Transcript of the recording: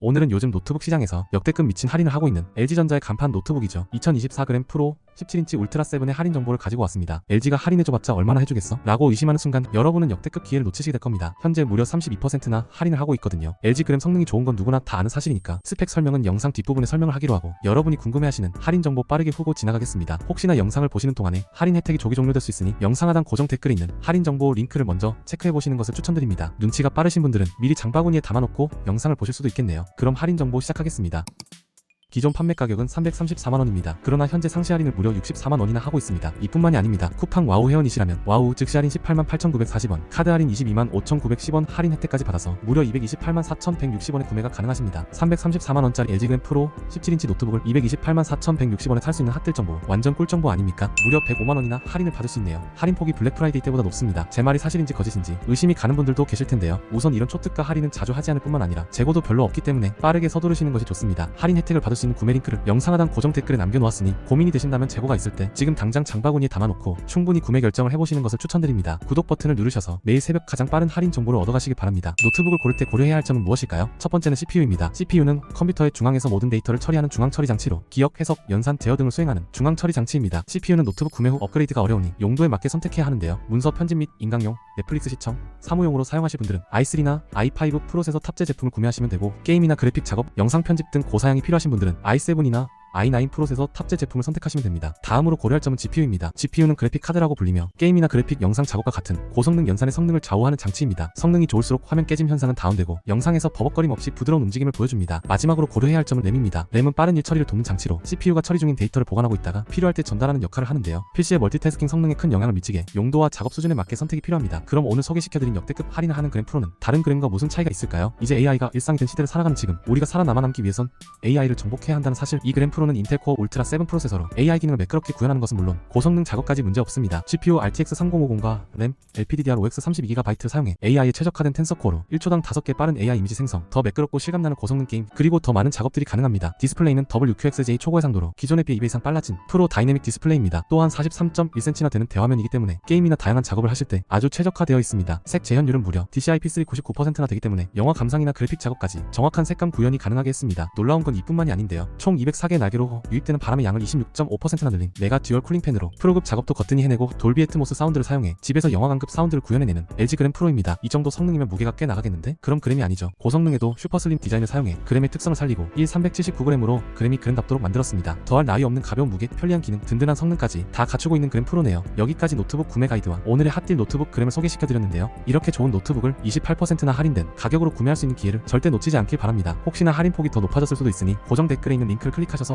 오늘은 요즘 노트북 시장에서 역대급 미친 할인을 하고 있는 LG전자의 간판 노트북이죠. 2024g 프로 17인치 울트라 7의 할인 정보를 가지고 왔습니다. LG가 할인해줘봤자 얼마나 해주겠어? 라고 의심하는 순간 여러분은 역대급 기회를 놓치시게 될 겁니다. 현재 무려 32%나 할인을 하고 있거든요. LG 그램 성능이 좋은 건 누구나 다 아는 사실이니까 스펙 설명은 영상 뒷부분에 설명을 하기로 하고 여러분이 궁금해하시는 할인 정보 빠르게 후보 지나가겠습니다. 혹시나 영상을 보시는 동안에 할인 혜택이 조기 종료될 수 있으니 영상 하단 고정 댓글에 있는 할인 정보 링크를 먼저 체크해보시는 것을 추천드립니다. 눈치가 빠르신 분들은 미리 장바구니에 담아놓고 영상을 보실 수도 있겠네요. 그럼 할인 정보 시작하겠습니다. 기존 판매 가격은 334만원입니다. 그러나 현재 상시 할인을 무려 64만원이나 하고 있습니다. 이뿐만이 아닙니다. 쿠팡 와우 회원이시라면 와우 즉시 할인 18만 8,940원, 카드 할인 22만 5,910원 할인 혜택까지 받아서 무려 228만 4,160원에 구매가 가능하십니다. 334만원짜리 LG그램 프로 17인치 노트북을 228만 4,160원에 살 수 있는 핫딜 정보 완전 꿀 정보 아닙니까? 무려 105만원이나 할인을 받을 수 있네요. 할인 폭이 블랙 프라이데이 때보다 높습니다. 제 말이 사실인지 거짓인지 의심이 가는 분들도 계실 텐데요. 우선 이런 초특가 할인은 자주 하지 않을 뿐만 아니라 재고도 별로 없기 때문에 빠르게 서두르시는 것이 좋습니다. 할인 혜택을 받을 수 구매 링크를 영상 하단 고정 댓글에 남겨놓았으니 고민이 되신다면 재고가 있을 때 지금 당장 장바구니에 담아놓고 충분히 구매 결정을 해보시는 것을 추천드립니다. 구독 버튼을 누르셔서 매일 새벽 가장 빠른 할인 정보를 얻어가시기 바랍니다. 노트북을 고를 때 고려해야 할 점은 무엇일까요? 첫 번째는 CPU입니다. CPU는 컴퓨터의 중앙에서 모든 데이터를 처리하는 중앙 처리 장치로 기억, 해석, 연산, 제어 등을 수행하는 중앙 처리 장치입니다. CPU는 노트북 구매 후 업그레이드가 어려우니 용도에 맞게 선택해야 하는데요. 문서 편집 및 인강용, 넷플릭스 시청, 사무용으로 사용하실 분들은 i3나 i5 프로세서 탑재 제품을 구매하시면 되고 게임이나 그래픽 작업, 영상 편집 등 고사양이 필요하신 분들은 i7이나 i9 프로세서 탑재 제품을 선택하시면 됩니다. 다음으로 고려할 점은 GPU입니다. GPU는 그래픽 카드라고 불리며 게임이나 그래픽 영상 작업과 같은 고성능 연산의 성능을 좌우하는 장치입니다. 성능이 좋을수록 화면 깨짐 현상은 다운되고 영상에서 버벅거림 없이 부드러운 움직임을 보여줍니다. 마지막으로 고려해야 할 점은 램입니다. 램은 빠른 일 처리를 돕는 장치로 CPU가 처리 중인 데이터를 보관하고 있다가 필요할 때 전달하는 역할을 하는데요. PC의 멀티태스킹 성능에 큰 영향을 미치게 용도와 작업 수준에 맞게 선택이 필요합니다. 그럼 오늘 소개시켜드린 역대급 할인을 하는 그램 프로는 다른 그램과 무슨 차이가 있을까요? 이제 AI가 일상이 된 시대를 살아가는 지금 우리가 살아 남아 남기 위해선 AI를 정복해야 한다는 사실 이 그램 프로 는 인텔 코어 울트라 7 프로세서로 AI 기능을 매끄럽게 구현하는 것은 물론 고성능 작업까지 문제없습니다. GPU RTX 3050과 램 LPDDR5X 32GB 사용해 AI에 최적화된 텐서 코어로 1초당 5개 빠른 AI 이미지 생성, 더 매끄럽고 실감나는 고성능 게임, 그리고 더 많은 작업들이 가능합니다. 디스플레이는 WQXJ 초고 해 상도로 기존에 비해 2배 이상 빨라진 프로 다이내믹 디스플레이입니다. 또한 43.1cm나 되는 대화면이기 때문에 게임이나 다양한 작업을 하실 때 아주 최적화되어 있습니다. 색 재현율은 무려 DCI-P3 99%나 되기 때문에 영화 감상이나 그래픽 작업까지 정확한 색감 구현이 가능하게 했습니다. 놀라운 건 이뿐만이 아닌데요. 총 204개의 날개로 유입되는 바람의 양을 26.5%나 늘린 메가 듀얼 쿨링 팬으로 프로급 작업도 거뜬히 해내고 돌비 애트모스 사운드를 사용해 집에서 영화관급 사운드를 구현해내는 LG 그램 프로입니다. 이 정도 성능이면 무게가 꽤 나가겠는데? 그럼 그램이 아니죠. 고성능에도 슈퍼슬림 디자인을 사용해 그램의 특성을 살리고 1 379g으로 그램이 그램답도록 만들었습니다. 더할 나위 없는 가벼운 무게, 편리한 기능, 든든한 성능까지 다 갖추고 있는 그램 프로네요. 여기까지 노트북 구매 가이드와 오늘의 핫딜 노트북 그램을 소개시켜드렸는데요. 이렇게 좋은 노트북을 28%나 할인된 가격으로 구매할 수 있는 기회를 절대 놓치지 않길 바랍니다. 혹시나 할인 폭이 더 높아졌을 수도 있으니 고정 댓글에 있는 링크를 클릭하셔서